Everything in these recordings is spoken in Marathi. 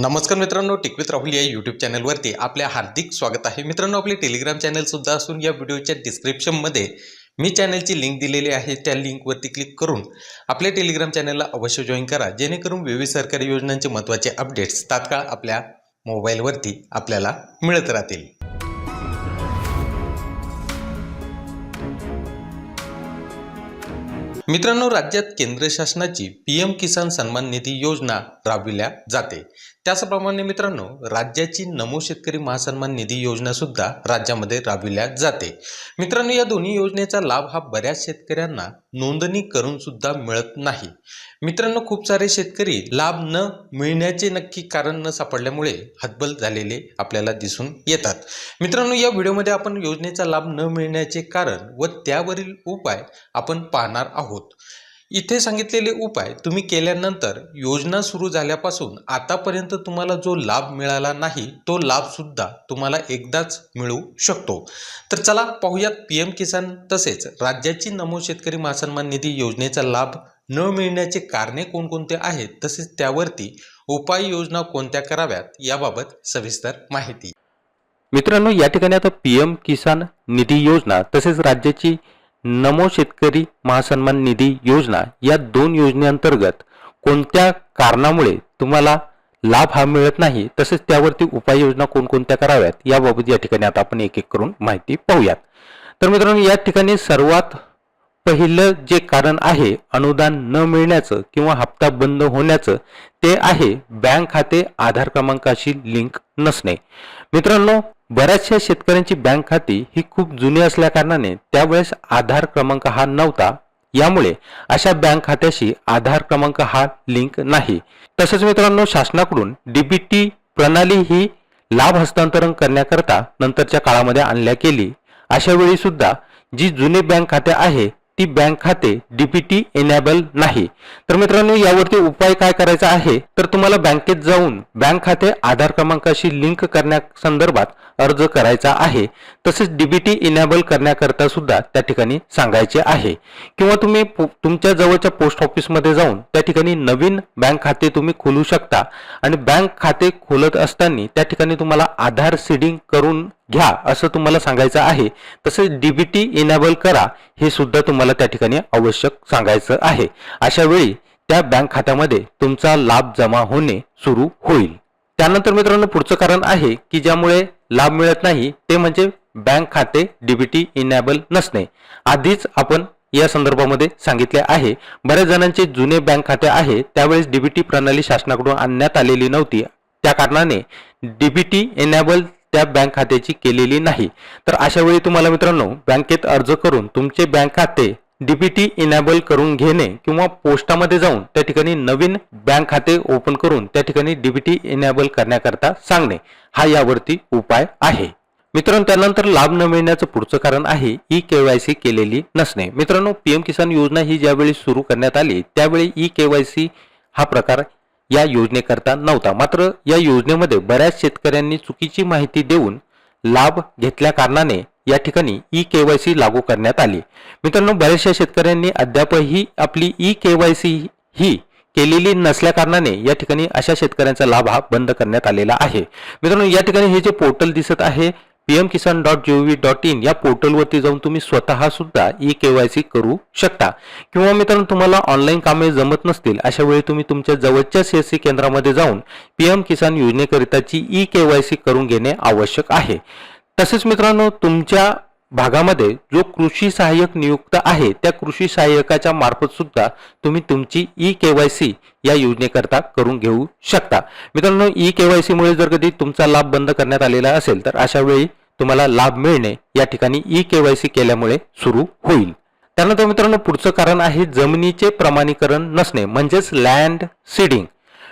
नमस्कार मित्रांनो टिकवित राहुल या यूट्यूब चॅनलवरती आपले हार्दिक स्वागत आहे. मित्रांनो आपले टेलिग्राम चॅनलसुद्धा असून या व्हिडिओच्या डिस्क्रिप्शनमध्ये मी चॅनलची लिंक दिलेली आहे. त्या लिंकवरती क्लिक करून आपल्या टेलिग्राम चॅनलला अवश्य जॉईन करा. जेणेकरून विविध सरकारी योजनांचे महत्त्वाचे अपडेट्स तात्काळ आपल्या मोबाईलवरती आपल्याला मिळत राहतील. मित्रांनो राज्यात केंद्र शासनाची पी एम किसान सन्मान निधी योजना राबविल्या जाते. त्याचप्रमाणे मित्रांनो राज्याची नमो शेतकरी महासन्मान निधी योजना सुद्धा राज्यामध्ये राबविल्या जाते. मित्रांनो या दोन्ही योजनेचा लाभ हा बऱ्याच शेतकऱ्यांना नोंदणी करून सुद्धा मिळत नाही. मित्रांनो खूप सारे शेतकरी लाभ न मिळण्याचे नक्की कारण न सापडल्यामुळे हतबल झालेले आपल्याला दिसून येतात. मित्रांनो या व्हिडिओमध्ये आपण योजनेचा लाभ न मिळण्याचे कारण व त्यावरील उपाय आपण पाहणार आहोत. इथे सांगितलेले उपाय तुम्ही केल्यानंतर योजना सुरू झाल्यापासून आतापर्यंत तुम्हाला जो लाभ मिळाला नाही तो लाभ सुद्धा तुम्हाला एकदाच मिळू शकतो. तर चला पाहूयात पी एम किसान तसेच राज्याची नमो शेतकरी महासन्मान निधी योजनेचा लाभ न मिळण्याचे कारणे कोणकोणते आहेत तसेच त्यावरती उपाययोजना कोणत्या कराव्यात याबाबत सविस्तर माहिती. मित्रांनो या ठिकाणी आता पी एम किसान निधी योजना तसेच राज्याची नमो शेतकरी महासन्मान निधी योजना या दोन योजनेअंतर्गत कोणत्या कारणामुळे तुम्हाला लाभ हा मिळत नाही तसेच त्यावरती उपाययोजना कोणकोणत्या कराव्यात याबाबत या ठिकाणी आता आपण एक एक करून माहिती पाहूयात. तर मित्रांनो या ठिकाणी सर्वात पहिलं जे कारण आहे अनुदान न मिळण्याचं किंवा हप्ता बंद होण्याचं ते आहे बँक खाते आधार क्रमांकाशी लिंक नसणे. मित्रांनो बऱ्याचशा शेतकऱ्यांची बँक खाती ही खूप जुनी असल्याकारणाने त्यावेळेस आधार क्रमांक हा नव्हता. यामुळे अशा बँक खात्याशी आधार क्रमांक हा लिंक नाही. तसेच मित्रांनो शासनाकडून डीबीटी प्रणाली ही लाभ हस्तांतरण करण्याकरता नंतरच्या काळामध्ये आणल्या गेली. अशा वेळी सुद्धा जी जुने बँक खाते आहे ती बँक खाते डीपीटी एनेबल नाही. तर मित्रांनो यावरती उपाय काय करायचा आहे? तर तुम्हाला बँकेत जाऊन बँक खाते आधार क्रमांकाशी लिंक करण्यासंदर्भात अर्ज करायचा आहे. तसेच डीबीटी इनेबल करण्याकरता सुद्धा त्या ठिकाणी सांगायचे आहे. किंवा तुम्ही पो- तुमच्या जवळच्या पोस्ट ऑफिसमध्ये जाऊन त्या ठिकाणी नवीन बँक खाते तुम्ही खोलू शकता. आणि बँक खाते खोलत असताना त्या ठिकाणी तुम्हाला आधार सीडिंग करून घ्या असं तुम्हाला सांगायचं आहे. तसेच डीबीटी इनेबल करा हे सुद्धा तुम्हाला त्या ठिकाणी आवश्यक सांगायचं आहे. अशा वेळी त्या बँक खात्यामध्ये तुमचा लाभ जमा होणे सुरू होईल. त्यानंतर मित्रांनो पुढचं कारण आहे की ज्यामुळे लाभ मिळत नाही ते म्हणजे बँक खाते डीबीटी इनेबल नसणे. आधीच आपण या संदर्भामध्ये सांगितले आहे. बऱ्याच जणांचे जुने बँक खाते आहे त्यावेळेस डीबीटी प्रणाली शासनाकडून आणण्यात आलेली नव्हती. त्या कारणाने डीबीटी एनेबल त्या बँक खात्याची केलेली नाही. तर अशा वेळी तुम्हाला मित्रांनो बँकेत अर्ज करून तुमचे बँक खाते डीबीटी इनेबल करून घेणे किंवा पोस्टामध्ये जाऊन त्या ठिकाणी नवीन बँक खाते ओपन करून त्या ठिकाणी डीबीटी इनेबल करण्याकरता सांगणे हा यावरती उपाय आहे. मित्रांनो त्यानंतर लाभ न मिळण्याचं पुढचं कारण आहे ई केवायसी केलेली नसणे. मित्रांनो पीएम किसान योजना ही ज्यावेळी सुरू करण्यात आली त्यावेळी ई केवायसी हा प्रकार या योजनेकरता नव्हता. मात्र या योजनेमध्ये बऱ्याच शेतकऱ्यांनी चुकीची माहिती देऊन लाभ घेतल्या कारणाने या ठिकाणी ई केवायसी लागू करण्यात आली. मित्रांनो बऱ्याचशा शेतकऱ्यांनी अद्यापही आपली ई केवायसी ही केलेली नसल्या कारणाने या ठिकाणी अशा शेतकऱ्यांचा लाभ हा बंद करण्यात आलेला आहे. मित्रांनो या ठिकाणी हे जे पोर्टल दिसत आहे PM Kisan dot G O V dot in या पोर्टलवरती जाऊन तुम्ही स्वतः सुद्धा ई सी करू शकता. किंवा मित्रांनो तुम्हाला ऑनलाईन कामे जमत नसतील अशा वेळी तुम्ही तुमच्या जवळच्या सीएससी केंद्रामध्ये जाऊन पीएम किसान योजनेकरिताची ई के वाय सी करून घेणे आवश्यक आहे. तसेच मित्रांनो तुमच्या भागामध्ये जो कृषी सहाय्यक नियुक्त आहे त्या कृषी सहाय्यकाच्या मार्फत सुद्धा तुम्ही तुमची ई के वाय सी या योजनेकरता करून घेऊ शकता. मित्रांनो ई के वाय सीमुळे जर कधी तुमचा लाभ बंद करण्यात आलेला असेल तर अशा वेळी तुम्हाला लाभ मिळणे या ठिकाणी ई के वाय सी केल्यामुळे सुरू होईल. त्यानंतर मित्रांनो पुढचं कारण आहे जमिनीचे प्रमाणीकरण नसणे म्हणजेच लँड सीडिंग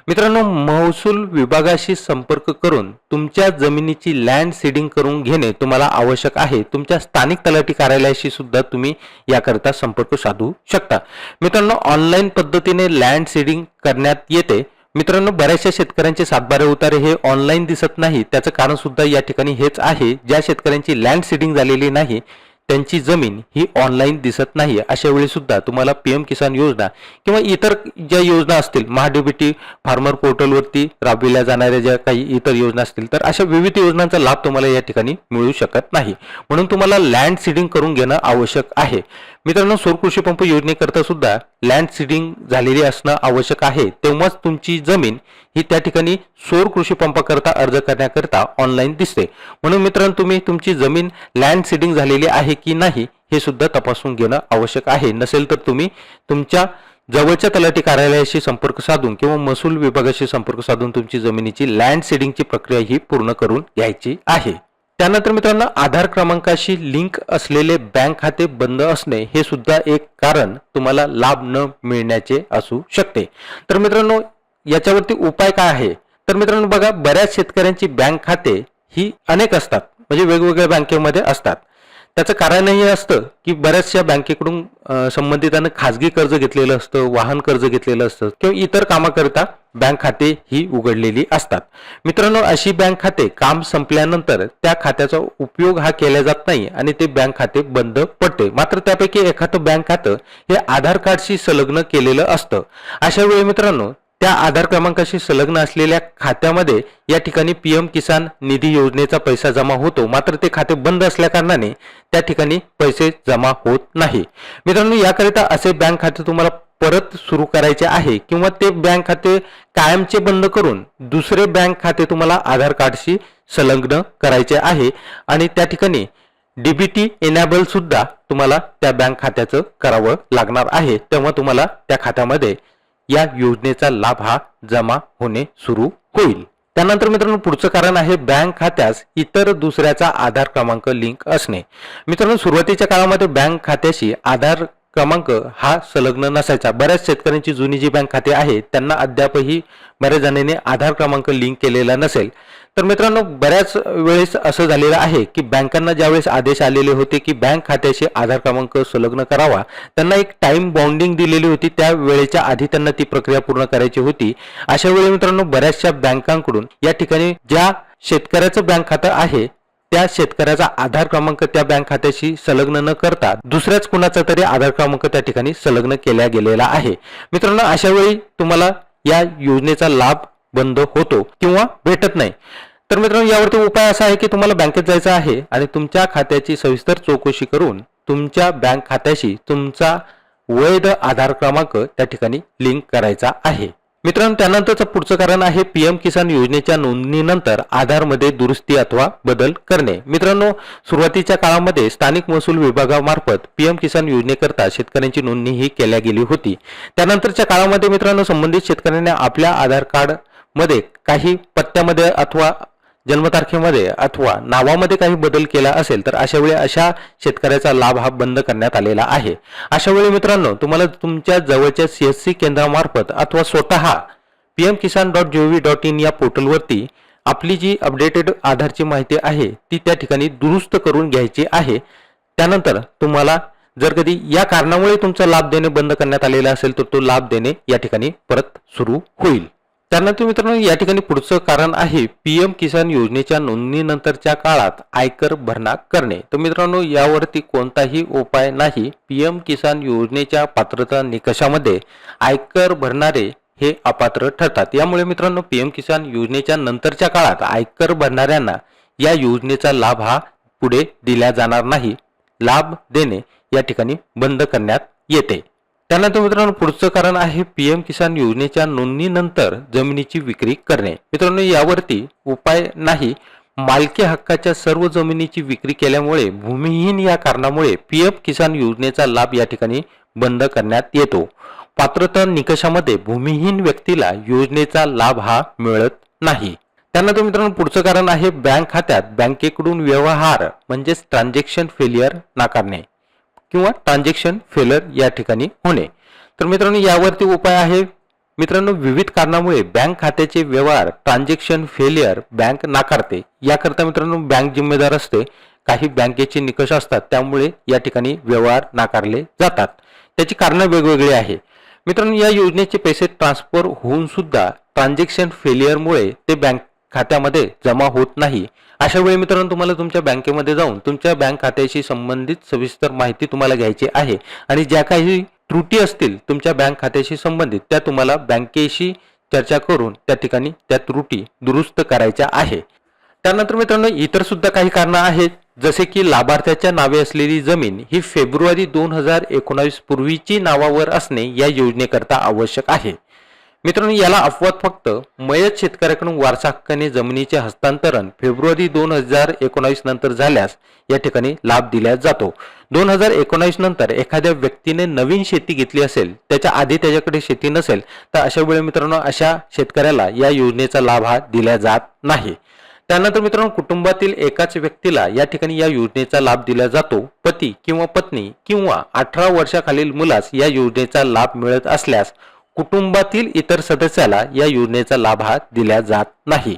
मित्रांनो महसूल विभागाशी संपर्क करून तुमच्या जमिनीची लँड सीडिंग करून घेणे तुम्हाला आवश्यक आहे. तुमच्या स्थानिक तलाठी कार्यालयाशी सुद्धा तुम्ही याकरता संपर्क साधू शकता. मित्रांनो ऑनलाईन पद्धतीने लँड सीडिंग करण्यात येते. मित्रांनो बऱ्याचशा शेतकऱ्यांचे सातबारे उतारे हे ऑनलाईन दिसत नाही. त्याचं कारण सुद्धा या ठिकाणी हेच आहे. ज्या शेतकऱ्यांची लँड सीडिंग झालेली नाही त्यांची जमीन ही ऑनलाईन दिसत नाही अशा वेळी सुद्धा तुम्हाला पीएम किसान योजना किंवा इतर ज्या योजना असतील महाडीबीटी फार्मर पोर्टलवरती राबविल्या जाणाऱ्या ज्या काही इतर योजना असतील तर अशा विविध योजनांचा लाभ तुम्हाला या ठिकाणी मिळू शकत नाही. म्हणून तुम्हाला लँड सीडिंग करून घेणं आवश्यक आहे. मित्रांनो सौर कृषी पंप योजनेकरता सुद्धा लँड सीडिंग झालेली असणं आवश्यक आहे. तेव्हाच तुमची जमीन ही त्या ठिकाणी सौर कृषी पंपाकरता अर्ज करण्याकरता ऑनलाईन दिसते. म्हणून मित्रांनो तुम्ही तुमची जमीन लँड सीडिंग झालेली आहे की नाही हे सुद्धा तपासून घेणं आवश्यक आहे. नसेल तर तुम्ही तुमच्या जवळच्या तलाठी कार्यालयाशी संपर्क साधून किंवा महसूल विभागाशी संपर्क साधून तुमची जमिनीची लँड सीडिंगची प्रक्रिया ही पूर्ण करून घ्यायची आहे. त्यानंतर मित्रांनो आधार क्रमांकाशी लिंक असलेले बँक खाते बंद असणे हे सुद्धा एक कारण तुम्हाला लाभ न मिळण्याचे असू शकते. तर मित्रांनो याच्यावरती उपाय काय आहे? तर मित्रांनो बघा बऱ्याच शेतकऱ्यांची बँक खाते ही अनेक असतात. म्हणजे वेगवेगळ्या बँकेमध्ये असतात. त्याचं कारणही असतं की बऱ्याचशा बँकेकडून अं, संबंधितांना खाजगी कर्ज घेतलेलं असतं वाहन कर्ज घेतलेलं असतं किंवा इतर कामाकरिता बँक खाते ही उघडलेली असतात. मित्रांनो अशी बँक खाते काम संपल्यानंतर त्या खात्याचा उपयोग हा केला जात नाही आणि ते बँक खाते बंद पडते. मात्र त्यापैकी एखादं बँक खातं हे आधार कार्डशी संलग्न केलेलं असतं. अशा वेळी मित्रांनो त्या आधार क्रमांकाशी संलग्न असलेल्या खात्यामध्ये या ठिकाणी पीएम किसान निधी योजनेचा पैसा जमा होतो. मात्र ते खाते बंद असल्याकारणाने त्या ठिकाणी पैसे जमा होत नाही. मित्रांनो याकरिता असे बँक खाते तुम्हाला परत सुरू करायचे आहे किंवा ते बँक खाते कायमचे बंद करून दुसरे बँक खाते तुम्हाला आधार कार्डशी संलग्न करायचे आहे आणि त्या ठिकाणी डीबीटी एनॅबल सुद्धा तुम्हाला त्या बँक खात्याचं करावं लागणार आहे. तेव्हा तुम्हाला त्या खात्यामध्ये या योजनेचा लाभ हा जमा होणे सुरू होईल. त्यानंतर मित्रांनो पुढचं कारण आहे बँक खात्यास इतर दुसऱ्याचा आधार क्रमांक लिंक असणे. मित्रांनो सुरुवातीच्या काळामध्ये बँक खात्याशी आधार क्रमांक हा संलग्न नसायचा. बऱ्याच शेतकऱ्यांची जुनी जी बँक खाते आहे त्यांना अद्यापही बऱ्याच जणांनी आधार क्रमांक लिंक केलेला नसेल. तर मित्रांनो बऱ्याच वेळेस असं झालेलं आहे की बँकांना ज्यावेळेस आदेश आलेले होते की बँक खात्याशी आधार क्रमांक संलग्न करावा त्यांना एक टाइम बाउंडिंग दिलेली होती. त्या वेळेच्या आधी त्यांना ती प्रक्रिया पूर्ण करायची होती. अशा वेळी मित्रांनो बऱ्याचशा बँकांकडून या ठिकाणी ज्या शेतकऱ्याचं बँक खातं आहे त्या शेतकऱ्याचा आधार क्रमांक त्या बँक खात्याशी संलग्न न करता दुसऱ्याच कुणाचा तरी आधार क्रमांक त्या ठिकाणी संलग्न केला गेलेला आहे. मित्रांनो अशा वेळी तुम्हाला या योजनेचा लाभ बंद होतो किंवा भेटत नाही. तर मित्रांनो यावरती उपाय असा आहे की तुम्हाला बँकेत जायचं आहे आणि तुमच्या खात्याची सविस्तर चौकशी करून तुमच्या बँक खात्याशी तुमचा वैध आधार क्रमांक त्या ठिकाणी लिंक करायचा आहे. मित्रांनो त्यानंतरचं पुढचं कारण आहे पीएम किसान योजनेच्या नोंदणीनंतर आधारमध्ये दुरुस्ती अथवा बदल करणे. मित्रांनो सुरुवातीच्या काळामध्ये स्थानिक महसूल विभागामार्फत पीएम किसान योजनेकरता शेतकऱ्यांची नोंदणी ही केल्या गेली होती. त्यानंतरच्या काळामध्ये मित्रांनो संबंधित शेतकऱ्यांनी आपल्या आधार कार्डमध्ये काही पत्त्यामध्ये अथवा जन्मतारखेमध्ये अथवा नावामध्ये काही बदल केला असेल तर अशा वेळी अशा शेतकऱ्याचा लाभ हा बंद करण्यात आलेला आहे. अशा वेळी मित्रांनो तुम्हाला तुमच्या जवळच्या सीएससी केंद्रामार्फत अथवा स्वतः PM Kisan dot G O V dot in या पोर्टलवरती आपली जी अपडेटेड आधारची माहिती आहे ती त्या ठिकाणी दुरुस्त करून घ्यायची आहे. त्यानंतर तुम्हाला जर कधी या कारणामुळे तुमचा लाभ देणे बंद करण्यात आलेला असेल तर तो लाभ देणे या ठिकाणी परत सुरू होईल. त्यानंतर मित्रांनो या ठिकाणी पुढचं कारण आहे पीएम किसान योजनेच्या नोंदणीनंतरच्या काळात आयकर भरणा करणे. तर मित्रांनो यावरती कोणताही उपाय नाही. पीएम किसान योजनेच्या पात्रता निकषामध्ये आयकर भरणारे हे अपात्र ठरतात. यामुळे मित्रांनो पीएम किसान योजनेच्या नंतरच्या काळात आयकर भरणाऱ्यांना या योजनेचा लाभ हा पुढे दिला जाणार नाही. लाभ देणे या ठिकाणी बंद करण्यात येते. त्यानंतर मित्रांनो पुढचं कारण आहे पीएम किसान योजनेच्या नोंदणीनंतर जमिनीची विक्री करणे. मित्रांनो यावरती उपाय नाही. मालकी हक्काच्या सर्व जमिनीची विक्री केल्यामुळे भूमिहीन या कारणामुळे पीएम किसान योजनेचा लाभ या ठिकाणी बंद करण्यात येतो. पात्रता निकषामध्ये भूमिहीन व्यक्तीला योजनेचा लाभ हा मिळत नाही. त्यानंतर मित्रांनो पुढचं कारण आहे बँक खात्यात बँकेकडून व्यवहार म्हणजेच ट्रान्झॅक्शन फेलियर नाकारणे. किंवा ट्रान्झॅक्शन फेलर या ठिकाणी होणे. तर मित्रांनो यावरती उपाय आहे. मित्रांनो विविध कारणामुळे बँक खात्याचे व्यवहार ट्रान्झॅक्शन फेलियर बँक नाकारते. याकरता मित्रांनो बँक जिम्मेदार असते. काही बँकेचे निकष असतात त्यामुळे या ठिकाणी व्यवहार नाकारले जातात. त्याची कारणं वेगवेगळी आहे. मित्रांनो या योजनेचे पैसे ट्रान्सफर होऊन सुद्धा ट्रान्झॅक्शन फेलियरमुळे ते बँक खात्यामध्ये जमा होत नाही. अशा वेळी मित्रांनो तुम्हाला तुमच्या बँकेमध्ये जाऊन तुमच्या बँक खात्याशी संबंधित सविस्तर माहिती तुम्हाला घ्यायची आहे आणि ज्या काही त्रुटी असतील तुमच्या बँक खात्याशी संबंधित त्या तुम्हाला बँकेशी चर्चा करून त्या ठिकाणी त्या त्रुटी दुरुस्त करायच्या आहे. त्यानंतर मित्रांनो इतर सुद्धा काही कारणं आहेत. जसे की लाभार्थ्याच्या नावे असलेली जमीन ही फेब्रुवारी दोन हजार एकोणावीस पूर्वीची नावावर असणे या योजनेकरता आवश्यक आहे. मित्रांनो याला अपवाद फक्त मयत शेतकऱ्याकडून वारसा हक्काने जमिनीचे हस्तांतरण फेब्रुवारी दोन हजार एकोणावीस नंतर झाल्यास या ठिकाणी लाभ दिला जातो. दोन हजार एकोणावीस नंतर एखाद्या व्यक्तीने नवीन शेती घेतली असेल त्याच्या आधी त्याच्याकडे शेती नसेल तर अशा वेळी मित्रांनो अशा शेतकऱ्याला या योजनेचा लाभ हा दिला जात नाही. त्यानंतर मित्रांनो कुटुंबातील एकाच व्यक्तीला या ठिकाणी या योजनेचा लाभ दिला जातो. पती किंवा पत्नी किंवा अठरा वर्षाखालील मुलास या योजनेचा लाभ मिळत असल्यास कुटुंबातील इतर सदस्याला या योजनेचा लाभ हा दिला जात नाही.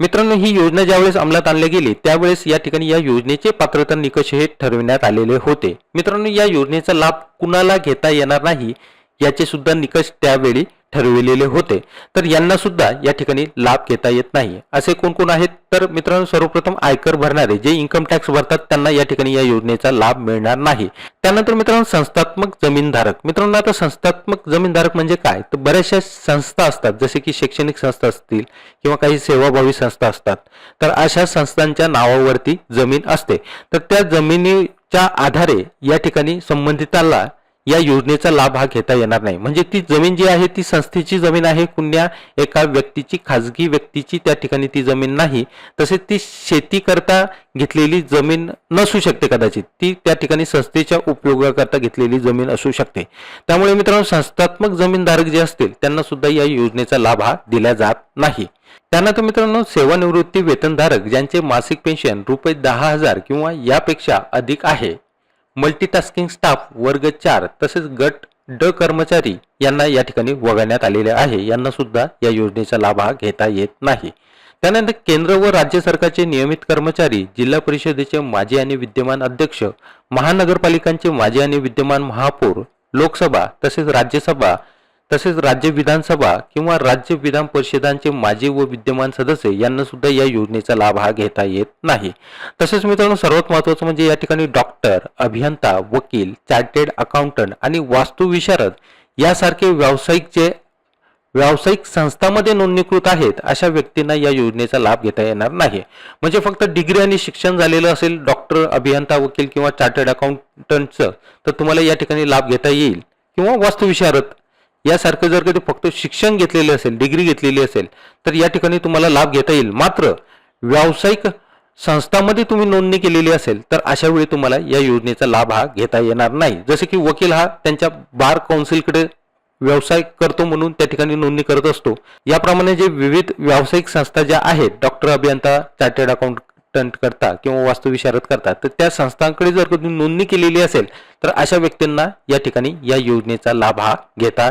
मित्रांनो ही योजना ज्यावेळेस अंमलात आणली गेली त्यावेळेस या ठिकाणी या योजनेचे पात्रता निकष हे ठरविण्यात आलेले होते. मित्रांनो या योजनेचा लाभ कुणाला घेता येणार नाही याचे सुद्धा निकष त्यावेळी ठरविलेले होते तर यांना सुद्धा या ठिकाणी लाभ घेता येत नाही. असे कोण कोण आहेत? तर मित्रांनो सर्वप्रथम आयकर भरणारे जे इन्कम टॅक्स भरतात त्यांना या ठिकाणी या योजनेचा लाभ मिळणार नाही. त्यानंतर मित्रांनो संस्थात्मक जमीनधारक. मित्रांनो आता संस्थात्मक जमीनधारक म्हणजे काय? तर बऱ्याचशा संस्था असतात जसे की शैक्षणिक संस्था असतील किंवा काही सेवाभावी संस्था असतात. तर अशा संस्थांच्या नावावरती जमीन असते. तर त्या जमिनीच्या आधारे या ठिकाणी संबंधिताला या योजनेचा लाभ हा घेता येणार नाही. म्हणजे ती जमीन जी आहे ती संस्थेची जमीन आहे कुण्या एका व्यक्तीची खाजगी व्यक्तीची त्या ठिकाणी ती जमीन नाही. तसेच ती शेती करता घेतलेली जमीन नसू शकते कदाचित. ती त्या ठिकाणी संस्थेच्या उपयोगाकरता घेतलेली जमीन असू शकते. त्यामुळे मित्रांनो संस्थात्मक जमीनधारक जे असतील त्यांना सुद्धा या योजनेचा लाभ हा दिला जात नाही. त्यानंतर मित्रांनो सेवानिवृत्ती वेतनधारक ज्यांचे मासिक पेन्शन रुपये दहा हजार किंवा यापेक्षा अधिक आहे मल्टीटास्किंग स्टाफ वर्ग चार तसेच गट ड कर्मचारी यांना या ठिकाणी वगळण्यात आलेले आहे. यांना सुद्धा या योजनेचा लाभ हा घेता येत नाही. त्यानंतर केंद्र व राज्य सरकारचे नियमित कर्मचारी जिल्हा परिषदेचे माजी आणि विद्यमान अध्यक्ष महानगरपालिकांचे माजी आणि विद्यमान महापौर लोकसभा तसेच राज्यसभा तसेच राज्य विधानसभा किंवा राज्य विधान परिषदांचे माजी व विद्यमान सदस्य यांना सुद्धा या योजनेचा लाभ हा घेता येत नाही. तसेच मित्रांनो सर्वात महत्वाचं म्हणजे या ठिकाणी डॉक्टर अभियंता वकील चार्टेड अकाउंटंट आणि वास्तुविशारद यासारखे व्यावसायिक जे व्यावसायिक संस्थांमध्ये नोंदणीकृत आहेत अशा व्यक्तींना या योजनेचा लाभ घेता येणार नाही. म्हणजे फक्त डिग्री आणि शिक्षण झालेलं असेल डॉक्टर अभियंता वकील किंवा चार्टर्ड अकाउंटंटचं तर तुम्हाला या ठिकाणी लाभ घेता येईल. किंवा वास्तुविशारद यासारखं जर कधी फक्त शिक्षण घेतलेले असेल डिग्री घेतलेली असेल तर या ठिकाणी तुम्हाला लाभ घेता येईल. मात्र व्यावसायिक संस्थांमध्ये तुम्ही नोंदणी केलेली असेल तर अशा वेळी तुम्हाला या योजनेचा लाभ हा घेता येणार नाही. जसे की वकील हा त्यांच्या बार काउन्सिलकडे व्यवसाय करतो म्हणून त्या ठिकाणी नोंदणी करत असतो. याप्रमाणे जे विविध व्यावसायिक संस्था ज्या आहेत डॉक्टर अभियंता चार्टर्ड अकाउंटंट करता किंवा वास्तुविशारद करता तर त्या संस्थांकडे जर तुम्ही नोंदणी केलेली असेल तर अशा व्यक्तींना या ठिकाणी या योजनेचा लाभ हा घेता